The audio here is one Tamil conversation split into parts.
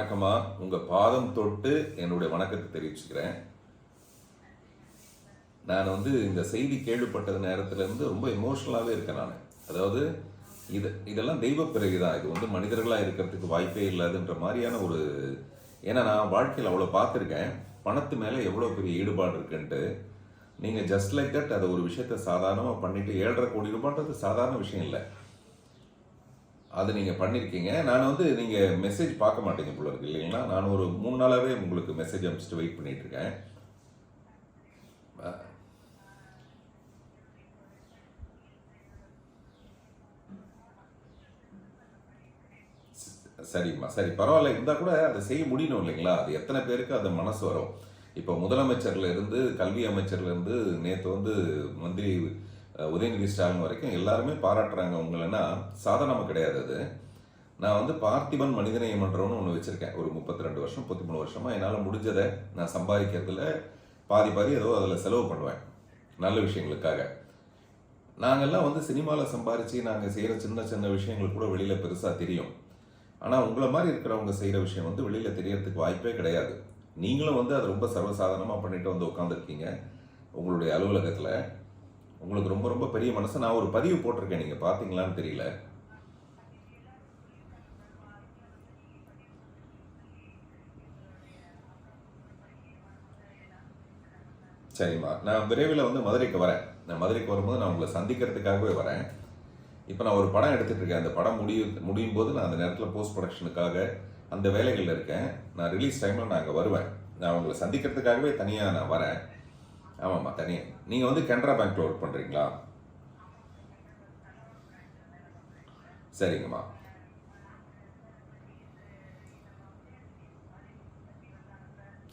வணக்கம்மா. உங்க பாதம் தொட்டு என்னுடைய வணக்கத்தை தெரிவிச்சுக்கிறேன். நான் வந்து இந்த செய்தி கேள்விப்பட்டது நேரத்துல இருந்து ரொம்ப எமோஷ்னலாகவே இருக்கேன் நான். அதாவது இது இதெல்லாம் தெய்வ பிறகு தான் இது வந்து மனிதர்களாக இருக்கிறதுக்கு வாய்ப்பே இல்லாதுன்ற மாதிரியான ஒரு ஏன்னா நான் வாழ்க்கையில் அவ்வளோ பார்த்துருக்கேன். பணத்து மேலே எவ்வளோ பெரிய ஈடுபாடு இருக்குன்ட்டு நீங்கள் ஜஸ்ட் லைக் தட் அதை ஒரு விஷயத்த சாதாரணமாக பண்ணிவிட்டு ஏழரை கோடி ரூபான்றது சாதாரண விஷயம் இல்லை. அது நீங்கள் பண்ணியிருக்கீங்க நான் வந்து நீங்கள் மெசேஜ் பார்க்க மாட்டீங்க போல இருக்கு இல்லைங்களா? நான் ஒரு மூணு நாளாகவே உங்களுக்கு மெசேஜ் அனுப்பிச்சிட்டு வெயிட் பண்ணிட்டு இருக்கேன். சரிம்மா. சரி பரவாயில்ல. இருந்தால் கூட அதை செய்ய முடியணும் இல்லைங்களா? அது எத்தனை பேருக்கு அது மனசு வரும். இப்போ முதலமைச்சர்லேருந்து கல்வி அமைச்சர்லேருந்து நேற்று வந்து மந்திரி உதயநிதி ஸ்டாலின் வரைக்கும் எல்லாருமே பாராட்டுறாங்க உங்களன்னா சாதாரணமாக கிடையாது அது. நான் வந்து பார்த்திபன் மனிதநேய மன்றம்னு ஒன்று வச்சுருக்கேன். ஒரு முப்பத்தி ரெண்டு வருஷம் முப்பத்தி மூணு வருஷமாக என்னால் முடிஞ்சதை நான் சம்பாதிக்கிறதுல பாதி பாதி ஏதோ அதில் செலவு பண்ணுவேன். நல்ல விஷயங்களுக்காக. நாங்கள்லாம் வந்து சினிமாவில் சம்பாரித்து நாங்கள் செய்கிற சின்ன சின்ன விஷயங்கள் கூட வெளியில் பெருசாக தெரியும். ஆனால் உங்களை மாதிரி இருக்கிறவங்க செய்கிற விஷயம் வந்து வெளியில் தெரியறதுக்கு வாய்ப்பே கிடையாது. நீங்களும் வந்து அதை ரொம்ப சர்வசாதாரணமாக பண்ணிட்டு வந்து உட்காந்துருக்கீங்க உங்களுடைய அலுவலகத்தில். உங்களுக்கு ரொம்ப ரொம்ப பெரிய மனசு. நான் ஒரு பதிவு போட்டிருக்கேன். நீங்கள் பார்த்தீங்களான்னு தெரியல. சரிம்மா. நான் விரைவில் வந்து மதுரைக்கு வரேன். நான் மதுரைக்கு வரும்போது நான் உங்களை சந்திக்கிறதுக்காகவே வரேன். இப்போ நான் ஒரு படம் எடுத்துகிட்டு இருக்கேன். அந்த படம் முடியும் முடியும் போது நான் அந்த நேரத்தில் போஸ்ட் ப்ரொடக்ஷனுக்காக அந்த வேலைகளில் இருக்கேன். நான் ரிலீஸ் டைமில் நான் அங்கே வருவேன். நான் உங்களை சந்திக்கிறதுக்காகவே தனியாக நான் வரேன். ஆமாம்மா தனியாக நீங்கள் வந்து கனரா பேங்க்கில் ஒர்க் பண்ணுறீங்களா சரிங்கம்மா.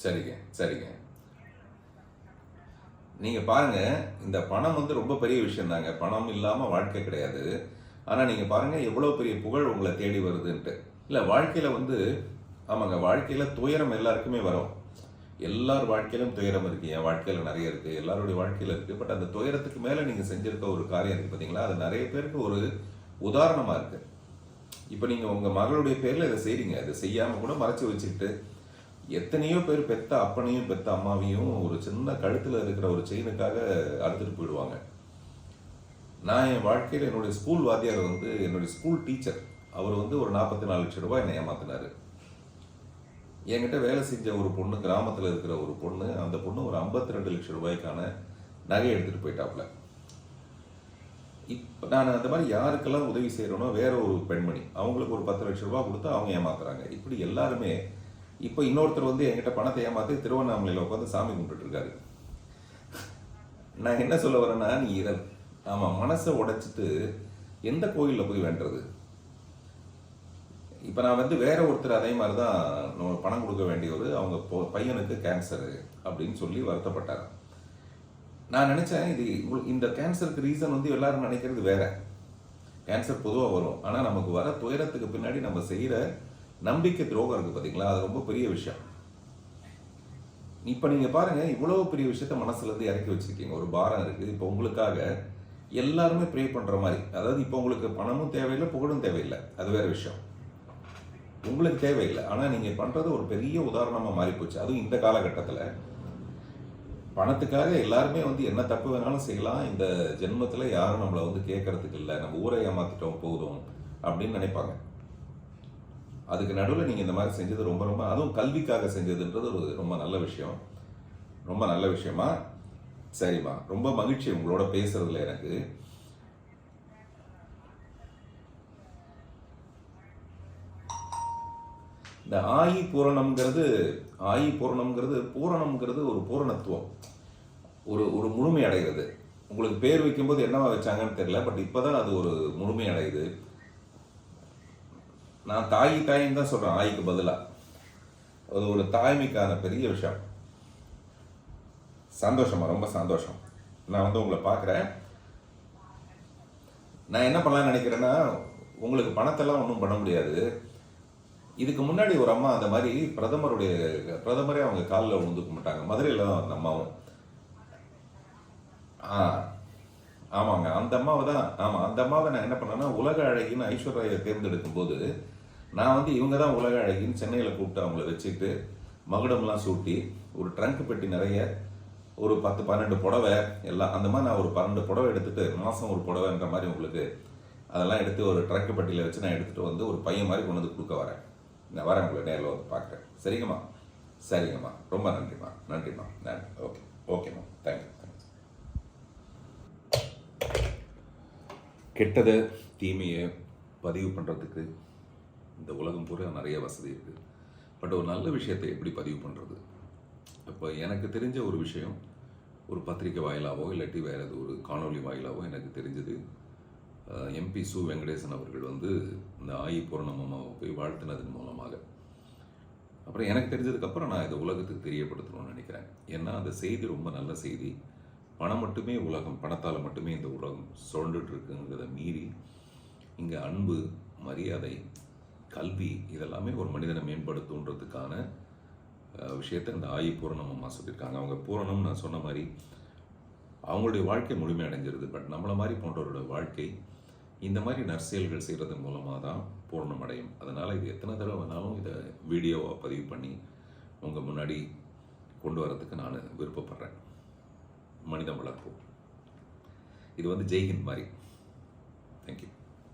சரிங்க சரிங்க. நீங்கள் பாருங்க இந்த பணம் வந்து ரொம்ப பெரிய விஷயம் தாங்க பணம் இல்லாமல் வாழ்க்கை கிடையாது. ஆனால் நீங்கள் பாருங்கள் எவ்வளோ பெரிய புகழ் உங்களை தேடி வருதுன்ட்டு. இல்லை வாழ்க்கையில் வந்து ஆமாங்க வாழ்க்கையில் துயரம் எல்லாருக்குமே வரும். எல்லார் வாழ்க்கையிலும் துயரம் இருக்கு. என் வாழ்க்கையில் நிறைய இருக்கு. எல்லாருடைய வாழ்க்கையில் இருக்கு. பட் அந்த துயரத்துக்கு மேல நீங்க செஞ்சிருக்க ஒரு காரியம் இருக்கு பாத்தீங்களா? அது நிறைய பேருக்கு ஒரு உதாரணமா இருக்கு. இப்போ நீங்க உங்க மகளுடைய பேர்ல இதை செய்றீங்க. இதை செய்யாம கூட மறைச்சு வச்சுக்கிட்டு எத்தனையோ பேர் பெத்த அப்பனையும் பெத்த அம்மாவையும் ஒரு சின்ன கழுத்துல இருக்கிற ஒரு செயினுக்காக அறுத்துட்டு போயிடுவாங்க. நான் என் வாழ்க்கையில் என்னுடைய ஸ்கூல் வாத்தியார் வந்து என்னுடைய ஸ்கூல் டீச்சர் அவர் வந்து ஒரு நாற்பத்தி நாலு லட்சம் ரூபாய் என்னை ஏமாத்தினாரு. என்கிட்ட வேலை செஞ்ச ஒரு பொண்ணு கிராமத்தில் இருக்கிற ஒரு பொண்ணு அந்த பொண்ணு ஒரு 52 ரெண்டு லட்சம் ரூபாய்க்கான நகை எடுத்துகிட்டு போயிட்டாப்புல. இப்போ நான் அந்த மாதிரி யாருக்கெல்லாம் உதவி செய்கிறேனோ வேற ஒரு பெண்மணி அவங்களுக்கு ஒரு பத்து லட்சம் ரூபா கொடுத்து அவங்க ஏமாத்துறாங்க. இப்படி எல்லாருமே இப்போ இன்னொருத்தர் வந்து என்கிட்ட பணத்தை ஏமாத்தி திருவண்ணாமலையில் உட்காந்து சாமி கும்பிட்டுருக்காரு. நான் என்ன சொல்ல வரேன்னா நீ இதன் ஆமாம் மனசை உடைச்சிட்டு எந்த கோயிலில் போய் வேண்டுறது? இப்போ நான் வந்து வேற ஒருத்தர் அதே மாதிரி தான் பணம் கொடுக்க வேண்டியவர் அவங்க பையனுக்கு கேன்சரு அப்படின்னு சொல்லி வருத்தப்பட்டார். நான் நினச்சேன் இது இந்த கேன்சருக்கு ரீசன் வந்து எல்லாரும் நினைக்கிறது வேற. கேன்சர் பொதுவாக வரும். ஆனால் நமக்கு வர துயரத்துக்கு பின்னாடி நம்ம செய்கிற நம்பிக்கை துரோகம் இருக்குது பார்த்தீங்களா அது ரொம்ப பெரிய விஷயம். இப்போ நீங்கள் பாருங்கள் இவ்வளோ பெரிய விஷயத்த மனசுலேருந்து இறக்கி வச்சிருக்கீங்க. ஒரு பாரம் இருக்குது இப்போ உங்களுக்காக எல்லாருமே ப்ரே பண்ணுற மாதிரி. அதாவது இப்போ உங்களுக்கு பணமும் தேவையில்லை புகழும் தேவையில்லை. அது வேற விஷயம். உங்களுக்கு தேவையில்லை. ஆனால் நீங்கள் பண்ணுறது ஒரு பெரிய உதாரணமாக மாறிப்போச்சு. அதுவும் இந்த காலகட்டத்தில். பணத்துக்காக எல்லாருமே வந்து என்ன தப்பு வேணாலும் செய்யலாம். இந்த ஜென்மத்தில் யாரும் நம்மளை வந்து கேட்கறதுக்கு இல்லை. நம்ம ஊரை ஏமாத்திட்டோம் போதும் அப்படின்னு நினைப்பாங்க. அதுக்கு நடுவில் நீங்கள் இந்த மாதிரி செஞ்சது ரொம்ப ரொம்ப அதுவும் கல்விக்காக செஞ்சதுன்றது ஒரு ரொம்ப நல்ல விஷயம். ரொம்ப நல்ல விஷயமா? சரிம்மா. ரொம்ப மகிழ்ச்சி உங்களோட பேசுறதுல எனக்கு. இந்த ஆயி பூரணம்ங்கிறது ஆயி பூரணம்ங்கிறது பூரணம்ங்கிறது ஒரு பூரணத்துவம். ஒரு ஒரு முழுமை அடைகிறது. உங்களுக்கு பேர் வைக்கும்போது என்னவா வச்சாங்கன்னு தெரியல பட் இப்போதான் அது ஒரு முழுமை அடையுது. நான் தாய் தாயின்னு தான் சொல்கிறேன் ஆய்க்கு பதிலாக அது ஒரு தாய்மைக்கான பெரிய விஷயம். சந்தோஷமா ரொம்ப சந்தோஷம். நான் வந்து உங்களை பார்க்குறேன். நான் என்ன பண்ணலாம்னு நினைக்கிறேன்னா உங்களுக்கு பணத்தெல்லாம் ஒன்றும் பண்ண முடியாது. இதுக்கு முன்னாடி ஒரு அம்மா அந்த மாதிரி பிரதமருடைய பிரதமரே அவங்க காலில் விழுந்துக்க மாட்டாங்க மதுரையில் தான் அந்த அம்மாவும். ஆ ஆமாங்க. அந்த அம்மாவை தான் ஆமாம் அந்த அம்மாவை நான் என்ன பண்ணேன்னா உலக அழகின்னு ஐஸ்வர்யா தேர்ந்தெடுக்கும் போது நான் வந்து இவங்க தான் உலக அழகின்னு சென்னையில் கூப்பிட்டு அவங்கள வச்சுட்டு மகுடம்லாம் சூட்டி ஒரு ட்ரங்க் பெட்டி நிறைய ஒரு பத்து பன்னெண்டு புடவை எல்லாம் அந்த மாதிரி நான் ஒரு பன்னெண்டு புடவை எடுத்துகிட்டு மாதம் ஒரு புடவைன்ற மாதிரி உங்களுக்கு அதெல்லாம் எடுத்து ஒரு ட்ரங்க் பெட்டியில் வச்சு நான் எடுத்துகிட்டு வந்து ஒரு பையன் மாதிரி கொண்டு வந்து கொடுக்க வரேன். நான் வரேன் உங்களை நேரில் வந்து பார்க்குறேன். சரிங்கம்மா? சரிங்கம்மா. ரொம்ப நன்றிம்மா. நன்றிம்மா. நன்றி. ஓகே ஓகேம்மா தேங்க்யூ தேங்க்ஸ் கெட்டதை தீமையை பதிவு பண்ணுறதுக்கு இந்த உலகம் பூரா நிறைய வசதி இருக்குது பட் ஒரு நல்ல விஷயத்தை எப்படி பதிவு பண்ணுறது இப்போ எனக்கு தெரிஞ்ச ஒரு விஷயம் ஒரு பத்திரிக்கை வாயிலாவோ இல்லாட்டி வேறு எது ஒரு காணொளி வாயிலாவோ எனக்கு தெரிஞ்சது எம்பி சு வெங்கடேசன் அவர்கள் வந்து இந்த ஆயி பூர்ணமாவை போய் வாழ்த்தினதன் மூலமாக. அப்புறம் எனக்கு தெரிஞ்சதுக்கப்புறம் நான் இதை உலகத்துக்கு தெரியப்படுத்தணும்னு நினைக்கிறேன். ஏன்னா அந்த செய்தி ரொம்ப நல்ல செய்தி. பணம் மட்டுமே உலகம் பணத்தால் மட்டுமே இந்த உலகம் சுழண்டுட்டு இருக்குங்கிறத மீறி இங்கே அன்பு மரியாதை கல்வி இதெல்லாமே ஒரு மனிதனை மேம்படுத்துன்றதுக்கான விஷயத்தை இந்த ஆயி பூரணம் அம்மா சொல்லியிருக்காங்க. அவங்க பூரணம் நான் சொன்ன மாதிரி அவங்களுடைய வாழ்க்கை முழுமை அடைஞ்சிருது பட் நம்மளை மாதிரி போன்றவரோட வாழ்க்கை இந்த மாதிரி நற்செயல்கள் செய்கிறது மூலமாக தான் பூர்ணம் அடையும் அதனால் இது எத்தனை தடவை வேணாலும் இதை வீடியோவாக பதிவு பண்ணி உங்கள் முன்னாடி கொண்டு வரதுக்கு நான் விருப்பப்படுறேன். மனிதம் வளர்ப்போம் இது வந்து ஜெய்ஹிந்த் மாதிரி. தேங்க்யூ